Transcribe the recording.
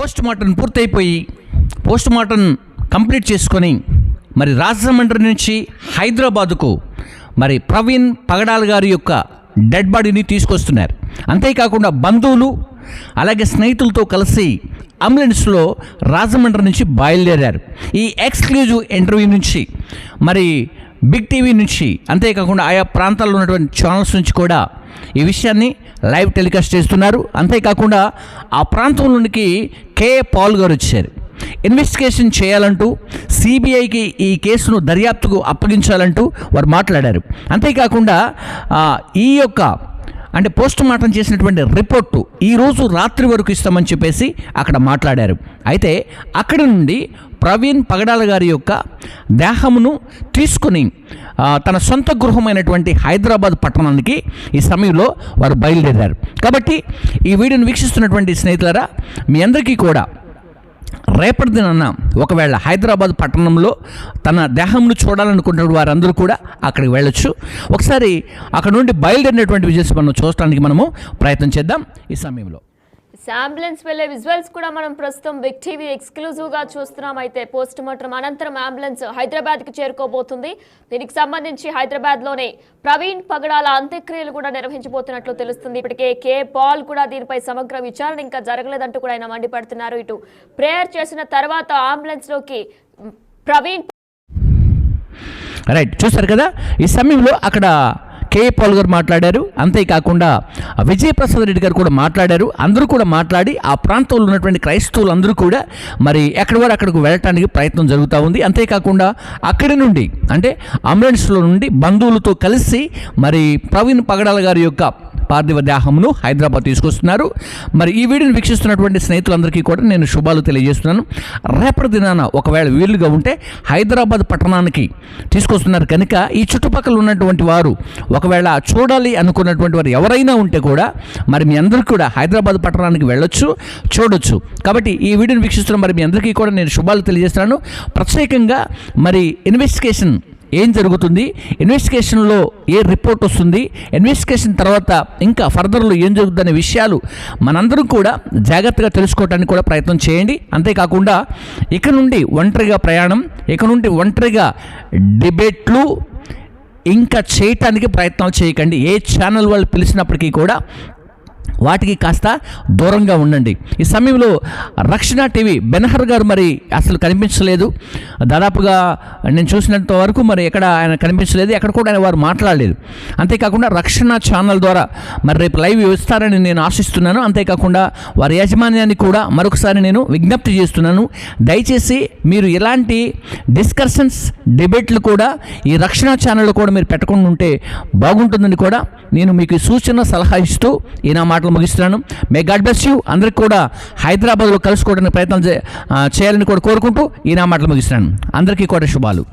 Post mortem పూర్తయిపోయి post mortem complete చేసుకొని మరి రాజమండ్రి నుంచి హైదరాబాదుకు మరి ప్రవీణ్ పగడాల్ గారి యొక్క డెడ్ బాడీని తీసుకొస్తున్నారు. అంతేకాకుండా బంధువులు అలాగే స్నేహితులతో కలిసి అంబులెన్స్లో రాజమండ్రి నుంచి బయలుదేరారు. ఈ ఎక్స్క్లూజివ్ ఇంటర్వ్యూ నుంచి మరి బిగ్ టీవీ నుంచి అంతేకాకుండా ఆయా ప్రాంతాల్లో ఉన్నటువంటి ఛానల్స్ నుంచి కూడా ఈ విషయాన్ని లైవ్ టెలికాస్ట్ చేస్తున్నారు. అంతేకాకుండా ఆ ప్రాంతంలోనికి కే. పాల్ గారు వచ్చారు. ఇన్వెస్టిగేషన్ చేయాలంటూ సిబిఐకి ఈ కేసును దర్యాప్తుకు అప్పగించాలంటూ వారు మాట్లాడారు. అంతేకాకుండా ఈ యొక్క అంటే పోస్ట్ మార్టం చేసినటువంటి రిపోర్టు ఈరోజు రాత్రి వరకు ఇస్తామని చెప్పేసి అక్కడ మాట్లాడారు. అయితే అక్కడి నుండి ప్రవీణ్ పగడాల గారి యొక్క దేహమును తీసుకుని తన సొంత గృహమైనటువంటి హైదరాబాద్ పట్టణానికి ఈ సమయంలో వారు బయలుదేరారు. కాబట్టి ఈ వీడియోని వీక్షిస్తున్నటువంటి స్నేహితులరా మీ అందరికీ కూడా రేపటి దినాన ఒకవేళ హైదరాబాద్ పట్టణంలో తన దేహంను చూడాలనుకుంటున్న వారందరూ కూడా అక్కడికి వెళ్ళొచ్చు. ఒకసారి అక్కడ నుండి బయలుదేరినటువంటి విజయస్ మనం చూడటానికి మనము ప్రయత్నం చేద్దాం ఈ సమయంలో. అంబులెన్స్ వెళ్ళే విజువల్స్ కూడా మనం ప్రస్తుతం బిగ్ టీవీ ఎక్స్క్లూజివ్గా చూస్తున్నాం. అయితే పోస్ట్ మార్టం అనంతరం అంబులెన్స్ హైదరాబాద్కి చేరుకోబోతుంది. దీనికి సంబంధించి హైదరాబాద్లోనే ప్రవీణ్ పగడాల అంత్యక్రియలు కూడా నిర్వహించబోతున్నట్లు తెలుస్తుంది. ఇప్పటికే కే పాల్ కూడా దీనిపై సమగ్ర విచారణ ఇంకా జరగలేదంటూ కూడా ఆయన మండిపడుతున్నారు. ఇటు ప్రేయర్ చేసిన తర్వాత అంబులెన్స్లోకి ప్రవీణ్ రైట్ చూస్తారు కదా? ఈ సమయంలో అక్కడ కే. పాల్ గారు మాట్లాడారు. అంతేకాకుండా విజయప్రసాద్ రెడ్డి గారు కూడా మాట్లాడారు. అందరూ కూడా మాట్లాడి ఆ ప్రాంతంలో ఉన్నటువంటి క్రైస్తవులు అందరూ కూడా మరి ఎక్కడి వారు అక్కడికి వెళ్ళటానికి ప్రయత్నం జరుగుతూ ఉంది. అంతేకాకుండా అక్కడి నుండి అంటే అంబులెన్స్లో నుండి బంధువులతో కలిసి మరి ప్రవీణ్ పగడాల గారి యొక్క పార్థివ దేహమును హైదరాబాద్ తీసుకొస్తున్నారు. మరి ఈ వీడియోని వీక్షిస్తున్నటువంటి స్నేహితులందరికీ కూడా నేను శుభాలు తెలియజేస్తున్నాను. రేపటి దినాన ఒకవేళ వీలుగా ఉంటే హైదరాబాద్ పట్టణానికి తీసుకొస్తున్నారు కనుక ఈ చుట్టుపక్కల ఉన్నటువంటి వారు ఒకవేళ చూడాలి అనుకున్నటువంటి వారు ఎవరైనా ఉంటే కూడా మరి మీ అందరికీ కూడా హైదరాబాద్ పట్టణానికి వెళ్ళొచ్చు చూడొచ్చు. కాబట్టి ఈ వీడియోని వీక్షిస్తున్న మరి మీ అందరికీ కూడా నేను శుభాలు తెలియజేస్తున్నాను. ప్రత్యేకంగా మరి ఇన్వెస్టిగేషన్ ఏం జరుగుతుంది? ఇన్వెస్టిగేషన్లో ఏ రిపోర్ట్ వస్తుంది? ఇన్వెస్టిగేషన్ తర్వాత ఇంకా ఫర్దర్లో ఏం జరుగుతుందనే విషయాలు మనందరం కూడా జాగ్రత్తగా తెలుసుకోవడానికి కూడా ప్రయత్నం చేయండి. అంతేకాకుండా ఇక నుండి ఒంటరిగా ప్రయాణం ఇక నుండి ఒంటరిగా డిబేట్లు ఇంకా చేయటానికి ప్రయత్నాలు చేయకండి. ఏ ఛానల్ వాళ్ళు పిలిచినప్పటికీ కూడా వాటికి కాస్త దూరంగా ఉండండి. ఈ సమయంలో రక్షణ టీవీ బెనహర్ గారు మరి అసలు కనిపించలేదు. దాదాపుగా నేను చూసినంత వరకు మరి ఎక్కడ ఆయన కనిపించలేదు. ఎక్కడ కూడా ఆయన వారు మాట్లాడలేదు. అంతేకాకుండా రక్షణ ఛానల్ ద్వారా మరి రేపు లైవ్ ఇస్తారని నేను ఆశిస్తున్నాను. అంతేకాకుండా వారి యాజమాన్యాన్ని కూడా మరొకసారి నేను విజ్ఞప్తి చేస్తున్నాను. దయచేసి మీరు ఇలాంటి డిస్కషన్స్ డిబేట్లు కూడా ఈ రక్షణ ఛానల్లో కూడా మీరు పెట్టకుండా ఉంటే బాగుంటుందని కూడా నేను మీకు సూచన సలహా ఇస్తూ ఈ నా మాటలు ముగిస్తున్నాను. మే గాడ్ బ్లెస్ యూ అందరికి కూడా హైదరాబాద్లో కలుసుకోవడానికి ప్రయత్నం చే- చేయాలని కూడా కోరుకుంటూ ఈ నా మాటలు ముగిస్తున్నాను. అందరికీ కూడా శుభాలు.